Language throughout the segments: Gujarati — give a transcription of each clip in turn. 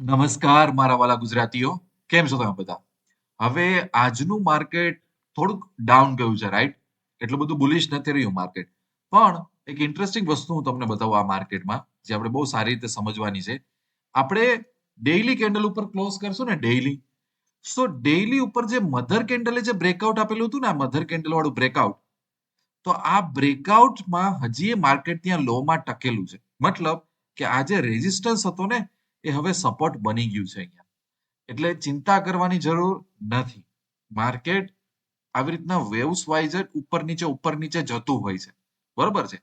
નમસ્કાર, મારા વાલા ગુજરાતીઓ. કેમ છો તમે બધા? હવે આજનું માર્કેટ થોડુંક ડાઉન ગયું છે રાઈટ એટલું બધું બુલિશ નથી રહ્યું માર્કેટ. પણ એક ઇન્ટરેસ્ટિંગ વસ્તુ હું તમને બતાવું આ માર્કેટમાં, જે આપણે બહુ સારી રીતે સમજવાની છે. આપણે ડેઈલી કેન્ડલ ઉપર ક્લોઝ કરશું ને ડેઈલી સો ડેઈલી ઉપર જે મધર કેન્ડલે જે બ્રેકઆઉટ આપેલું હતું ને, આ મધર કેન્ડલ વાળું બ્રેકઆઉટ તો આ બ્રેકઆઉટમાં હજી એ માર્કેટ ત્યાં લોમાં ટકેલું છે. મતલબ કે આ જે રેઝિસ્ટન્સ હતો ને એ હવે સપોર્ટ બની ગયું છે અહીંયા. એટલે ચિંતા કરવાની જરૂર નથી. માર્કેટ આવી રીતના વેવ્સ વાઇઝ જ ઉપર નીચે ઉપર નીચે જતું હોય છે. બરોબર છે?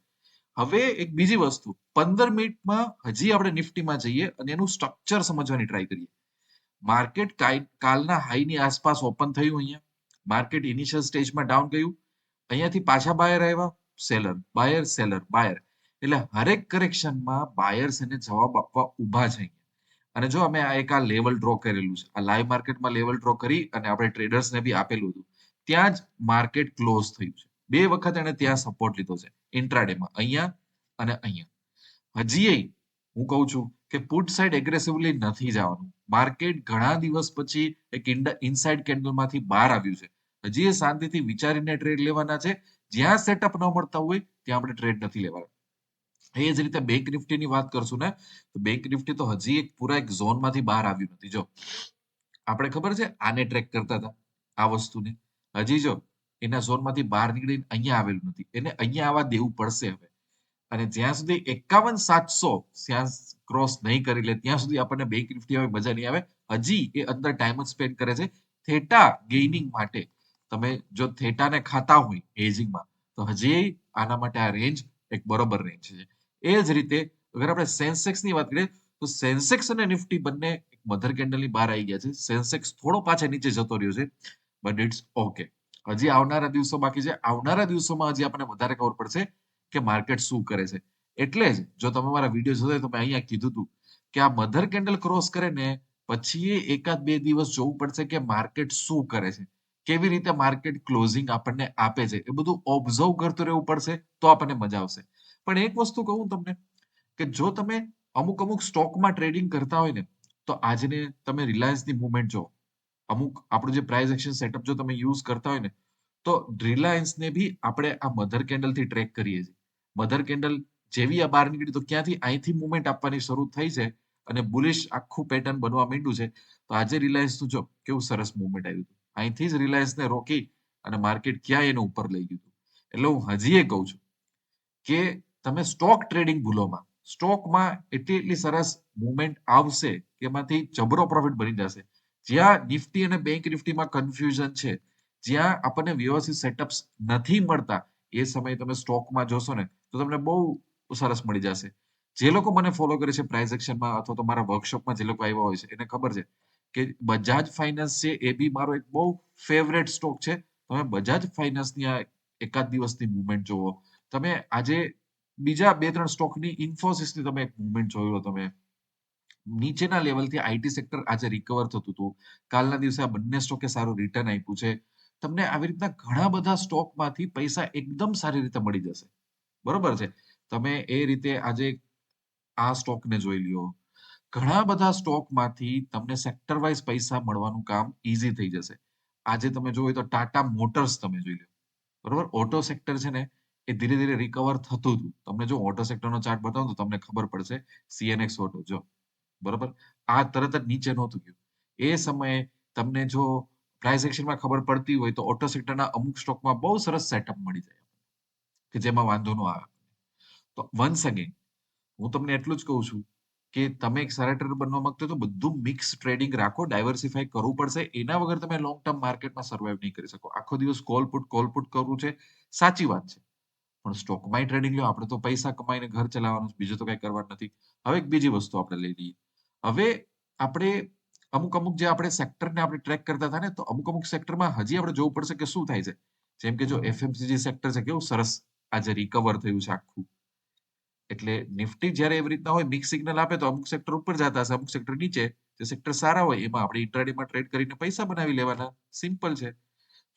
હવે એક બીજી વસ્તુ. પંદર મિનિટમાં હજી આપણે નિફ્ટીમાં જઈએ અને એનું સ્ટ્રક્ચર સમજવાની ટ્રાય કરીએ. માર્કેટ કાલના હાઈની આસપાસ ઓપન થયું અહીંયા. માર્કેટ ઇનિશિયલ સ્ટેજમાં ડાઉન ગયું. અહીંયાથી પાછા બાયર આવ્યા. સેલર બાયર સેલર બાયર એટલે હરેક કરેક્શનમાં બાયર્સ એને જવાબ આપવા ઊભા છે અને જો અમે આ એક આ લેવલ ડ્રો કરેલું છે, આ લાઈવ માર્કેટમાં લેવલ ડ્રો કરી અને આપણે ટ્રેડર્સને બી આપેલું હતું, ત્યાં જ માર્કેટ ક્લોઝ થયું છે. બે વખત એને ત્યાં સપોર્ટ લીધો છે ઇન્ટ્રાડેમાં અહીંયા અને અહીંયા. હજી હું કહું છું કે પુટ સાઈડ એગ્રેસિવલી નથી જવાનું. માર્કેટ ઘણા દિવસ પછી એક ઇનસાઇડ કેન્ડલમાંથી બહાર આવ્યું છે. હજી એ શાંતિથી વિચારીને ટ્રેડ લેવાના છે. જ્યાં સેટઅપ ન મળતા હોય, ત્યાં આપણે ટ્રેડ નથી લેવાના. એ જ રીતે બેંક નિફ્ટીની વાત કરશું ને, તો બેંક નિફ્ટી તો હજી એક પૂરા એક ઝોનમાંથી બહાર આવ્યું નથી. જો, આપણે ખબર છે આને ટ્રેક કરતા હતા આ વસ્તુને? હજી જો, એના ઝોનમાંથી બહાર નીકળીને અહીંયા આવેલું નથી. એને અહીંયા આવવા દેવું પડશે હવે. અને જ્યાં સુધી એકાવન સાતસો ક્રોસ નહીં કરી લે, ત્યાં સુધી આપણને બેંક નિફ્ટી હવે મજા નહીં આવે. હજી એ અંદર ટાઈમ જ સ્પેન્ડ કરે છે થેટા ગેઇનિંગ માટે. તમે જો થેટાને ખાતા હોય હેજિંગમાં તો હજી આના માટે આ રેન્જ એક બરોબર રેન્જ છે. એ જ રીતે, અગર આપણે સેન્સેક્સની વાત કરીએ, તો સેન્સેક્સ અને નિફ્ટી બંને મધર કેન્ડલની બહાર આવી ગયા છે. સેન્સેક્સ થોડો પાછા નીચે જતો રહ્યો છે બટ ઇટ્સ ઓકે હજી આવનારા દિવસો બાકી છે. આવનારા દિવસોમાં હજી આપણને વધારે ખબર પડશે કે માર્કેટ શું કરે છે. એટલે જ જો તમે મારા વીડિયો જોતા તો મેં અહીંયા કીધું હતું કે આ મધર કેન્ડલ ક્રોસ કરે ને, પછી એકાદ બે દિવસ જોવું પડશે કે માર્કેટ શું કરે છે. કેવી રીતે માર્કેટ ક્લોઝિંગ આપણને આપે છે. એ બધું ઓબ્ઝર્વ કરતું રહેવું પડશે તો આપણને મજા આવશે. પણ એક વસ્તુ કહું તમને કે જો તમે અમુક અમુક સ્ટોકમાં ટ્રેડિંગ કરતા હોય ને, તો આજને તમે રિલાયન્સની મુવમેન્ટ જો અમુક આપણું જે પ્રાઇસ એક્શન સેટઅપ જો તમે યુઝ કરતા હોય ને, તો રિલાયન્સને બી આપણે આ મધર કેન્ડલથી ટ્રેક કરીએ છીએ. મધર કેન્ડલ જેવી આ બહાર નીકળી તો ક્યાંથી અહીંથી મુવમેન્ટ આપવાની શરૂ થઈ છે અને બુલિશ આખું પેટર્ન બનવા માંડ્યું છે, તો આજે રિલાયન્સનું જો કેવું સરસ મુવમેન્ટ આવ્યું હતું. અહીંથી જ રિલાયન્સને રોકી અને માર્કેટ ક્યાં એને ઉપર લઈ ગયું એટલે હું હજી એ કહું છું કે તમે સ્ટોક ટ્રેડિંગ ભૂલોમાં. સ્ટોકમાં એટલી એટલી સરસ મુવમેન્ટ આવશે કે એમાંથી જબરો પ્રોફિટ બની જશે. જ્યાં નિફ્ટી અને બેંક નિફ્ટીમાં કન્ફ્યુઝન છે, જ્યાં આપણને વ્યવસ્થિત સેટઅપ્સ નથી મળતા, એ સમયે તમે સ્ટોકમાં જોશો ને, તો તમને બહુ સરસ મળી જશે. જે લોકો મને ફોલો કરે છે પ્રાઇઝ એક્શનમાં અથવા તો મારા વર્કશોપમાં જે લોકો આવ્યા હોય છે, એને ખબર છે કે બજાજ ફાઇનાન્સ છે, એ બી મારો એક બહુ ફેવરેટ સ્ટોક છે. તમે બજાજ ફાઇનાન્સની આ એકાદ દિવસની મુવમેન્ટ જોવો તમે આજે બીજા બે ત્રણ સ્ટોકની ઇન્ફોસિસની તમે એક મુવમેન્ટ જોયો તમે. નીચેના લેવલથી આઈટી સેક્ટર આજે રિકવર થતું હતું. કાલના દિવસે આ બંને સ્ટોકે સારું રિટર્ન આપ્યું છે. તમને આવી રીતના ઘણા બધા સ્ટોકમાંથી પૈસા એકદમ સારી રીતે મળી જશે. બરોબર છે? તમે એ રીતે આજે આ સ્ટોકને જોઈ લ્યો. ઘણા બધા સ્ટોકમાંથી તમને સેક્ટર વાઇઝ પૈસા મળવાનું કામ ઈઝી થઈ જશે. આજે તમે જોયું તો ટાટા મોટર્સ તમે જોઈ લો બરોબર? ઓટો સેક્ટર છે ને એ ધીરે ધીરે રિકવર થતું હતું તમને જો ઓટો સેક્ટરનો ચાર્ટ બતાવું તો તમને ખબર પડશે સીએનએક્સ ઓટો જો. બરોબર? આ તરત જ નીચે નહોતું ગયું. એ સમયે તમને જો પ્રાઇસ એક્શનમાં ખબર પડતી હોય તો ઓટો સેક્ટરના અમુક સ્ટોકમાં બહુ સરસ સેટઅપ મળી જાય કે જેમાં વાંધો ન આવે તો વન્સ અગેન હું તમને એટલું જ કહું છું કે તમે એક સારા ટ્રેડર બનવા માંગતો તો બધું મિક્સ ટ્રેડિંગ રાખો ડાયવર્સિફાઈ કરવું પડશે. એના વગર તમે લોંગ ટર્મ માર્કેટમાં સર્વાઈવ નહીં કરી શકો. આખો દિવસ કોલ પુટ કોલ પુટ કરવું છે. સાચી વાત છે. પણ સ્ટોકમાં ટ્રેડિંગ લો આપણે તો પૈસા કમાઈને ઘર ચલાવવાનું બીજું તો કઈ કરવાનું નથી. હવે એક બીજી વસ્તુ આપણે લઈ લઈએ. હવે આપણે અમુક અમુક જે આપણે સેક્ટરને આપણે ટ્રેક કરતા હતા ને તો અમુક અમુક સેક્ટરમાં હજી આપણે જોવું પડશે કે શું થાય છે. જેમ કે જો એફએમસીજી સેક્ટર છે કેવું સરસ આજે રિકવર થયું છે આખું. એટલે નિફ્ટી જ્યારે એવી રીતના હોય મિક્સ સિગ્નલ આપે તો અમુક સેક્ટર ઉપર જતા હશે અમુક સેક્ટર નીચે. જે સેક્ટર સારા હોય એમાં આપણે ઇન્ટ્રાડેમાં ટ્રેડ કરીને પૈસા બનાવી લેવાના. સિમ્પલ છે.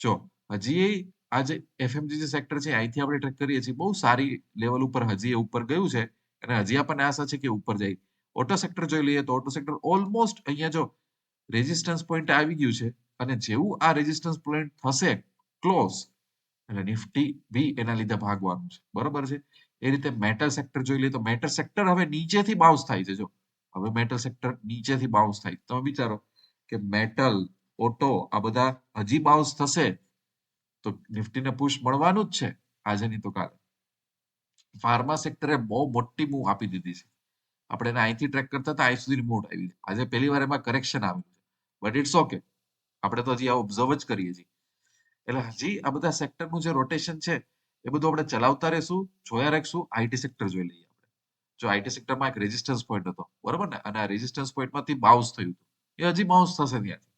જો હજી આ જે એફએમજીજી સેક્ટર છે અહીંથી આપણે ટ્રેક કરીએ છીએ, બહુ સારી લેવલ ઉપર હજી ઉપર ગયું છે અને હજી આપણને આશા છે કે ઉપર જાય. ઓટો સેક્ટર જોઈ લઈએ તો ઓટો સેક્ટર ઓલમોસ્ટ અહીંયા જો રેઝિસ્ટન્સ પોઈન્ટ આવી ગયું છે અને જેવું આ રેઝિસ્ટન્સ પોઈન્ટ થશે ક્લોઝ એટલે નિફ્ટી બી એના લીધે ભાગવાનું છે. બરોબર છે? એ રીતે મેટલ સેક્ટર જોઈ લઈએ તો મેટલ સેક્ટર હવે નીચેથી બાઉન્સ થાય છે, જો. હવે મેટલ સેક્ટર નીચેથી બાઉન્સ થાય. તમે વિચારો કે મેટલ ઓટો આ બધા હજી બાઉન્સ થશે તો નિફ્ટીને પુશ મળવાનું જ છે આજે નહીં તો કાલે. ફાર્મા સેક્ટરે બહુ મોટી મૂવ આપી દીધી છે. આપણે એને અહીંથી ટ્રેક કરતા હતા અહીં સુધી મૂવ આવી આજે પહેલી વાર એમાં કરેક્શન આવ્યું છે. બટ ઇટ્સ ઓકે આપણે તો હજી આ ઓબ્ઝર્વ જ કરીએ છીએ. એટલે હજી આ બધા સેક્ટરનું જે રોટેશન છે, એ બધું આપણે ચલાવતા રહેશું, જોયા રાખશું આઈટી સેક્ટર જોઈ લઈએ આપણે. જો આઈટી સેક્ટરમાં એક રેઝિસ્ટન્સ પોઈન્ટ હતો, બરોબર ને? અને આ રેઝિસ્ટન્સ પોઈન્ટમાંથી બાઉન્સ થયું હતું. એ હજી બાઉન્સ થશે ત્યાંથી.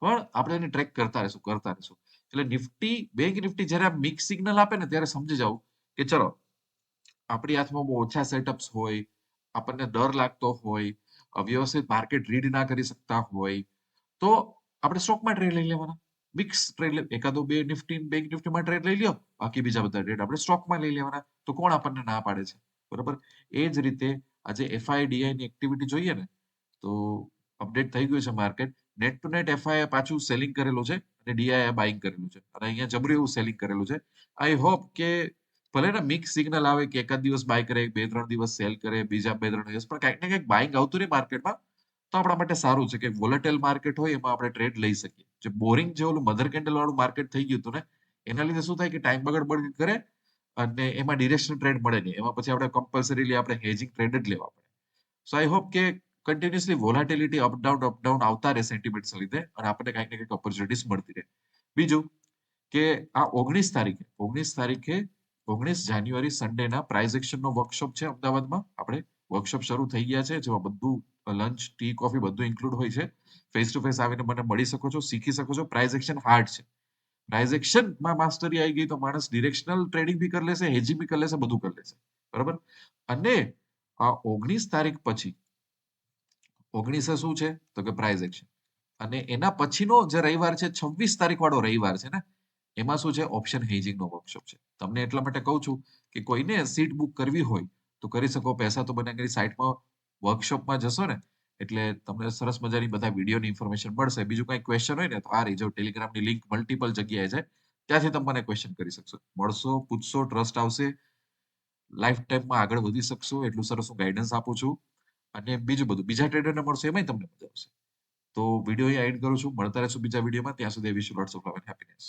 પણ આપણે એને ટ્રેક કરતા રહેશું કરતા રહેશું. એટલે નિફ્ટી બેંક નિફ્ટી જ્યારે આ મિક્સ સિગ્નલ આપે ને ત્યારે સમજી જાવ કે ચલો, આપણી હાથમાં બહુ ઓછા સેટઅપ્સ હોય, આપણને ડર લાગતો હોય વ્યવસ્થિત માર્કેટ રીડ ના કરી શકતા હોય, તો આપણે સ્ટોકમાં ટ્રેડ લઈ લેવાના. મિક્સ ટ્રેડ એકાદો બે નિફ્ટી બેંક નિફ્ટીમાં ટ્રેડ લઈ લ્યો, બાકી બીજા બધા ટ્રેડ આપણે સ્ટોકમાં લઈ લેવાના, તો કોણ આપણને ના પાડે છે? બરોબર? એ જ રીતે આજે એફઆઈડીઆઈ ની એક્ટિવિટી જોઈએ ને, તો અપડેટ થઈ ગયું છે market net to net FI પાછું સેલિંગ કરેલું છે. અને ડીઆઈએ બાઇંગ કરેલું છે. અને અહીંયા જબરું એવું સેલિંગ કરેલું છે. આઈ હોપ કે ભલે ને મિક્સ સિગ્નલ આવે કે એકાદ દિવસ બાય કરે, બે ત્રણ દિવસ સેલ કરે, બીજા બે ત્રણ દિવસ, પણ કંઈક ને કંઈક બાઇંગ આવતું રહે માર્કેટમાં તો આપણા માટે સારું છે કે વોલેટેલ માર્કેટ હોય એમાં આપણે ટ્રેડ લઈ શકીએ. જે બોરિંગ જે ઓલું મધર કેન્ડલ વાળું માર્કેટ થઈ ગયું હતું ને, એના લીધે શું થાય કે ટાઈમ બગડ બગડ કરે અને એમાં ડિરેક્શન ટ્રેડ મળે નહીં. એમાં પછી આપણે કમ્પલસરીલી આપણે હેજિંગ ટ્રેડ જ લેવા પડે. સો આઈ હોપ કે continuously volatility up down up down આવતા રહે સેન્ટિમેન્ટ્સ લીધે અને આપણને કંઈક ને કંઈક ઓપોર્ચ્યુનિટીઝ મળતી રહે. બીજું કે આ ઓગણીસ તારીખે ઓગણીસ તારીખે ઓગણીસ જાન્યુઆરી સન્ડેના પ્રાઇઝ એક્શનનો વર્કશોપ છે અમદાવાદમાં. આપણે વર્કશોપ શરૂ થઈ ગયા છે, જેમાં બધું લંચ ટી કોફી બધું ઇન્ક્લુડ હોય છે. ફેસ ટુ ફેસ આવીને મને મળી શકો છો, શીખી શકો છો. પ્રાઇઝ એક્શન હાર્ડ છે. પ્રાઇઝ એક્શનમાં માસ્ટરી આવી ગઈ તો માણસ ડિરેક્શનલ ટ્રેડિંગ બી કરી લેશે હેજી બી કરી લેશે, બધું કરી લેશે. બરાબર? અને આ ઓગણીસ તારીખ પછી ઓગણીસે શું છે? તો કે પ્રાઇઝ એક્શન અને એના પછીનો જે રવિવાર છે, છવ્વીસ તારીખ વાળો રવિવાર છે ને, એમાં શું છે? ઓપ્શન હેજિંગનો વર્કશોપ છે. તમને એટલા માટે કહું છું કે કોઈને સીટ બુક કરવી હોય, તો કરી શકો. પૈસા તો બને સાઇટમાં વર્કશોપમાં જશો ને, એટલે તમને સરસ મજાની બધા વિડીયોની ઇન્ફોર્મેશન મળશે. બીજું કંઈ ક્વેશ્ચન હોય ને, તો આ રીજો ટેલિગ્રામની લિંક મલ્ટિપલ જગ્યાએ છે. ત્યાંથી તમે મને ક્વેશ્ચન કરી શકશો. મળશો, પૂછશો ટ્રસ્ટ આવશે. લાઈફ ટાઈમમાં આગળ વધી શકશો. એટલું સરસ હું ગાઈડન્સ આપું છું. અને બીજું બધું, બીજા ટ્રેડરને મળશે એમાંય તમને મજા આવશે. તો વીડિયો એડ કરું છું. મળતા રહેશું બીજા વિડીયોમાં ત્યાં સુધી wish lots of love and happiness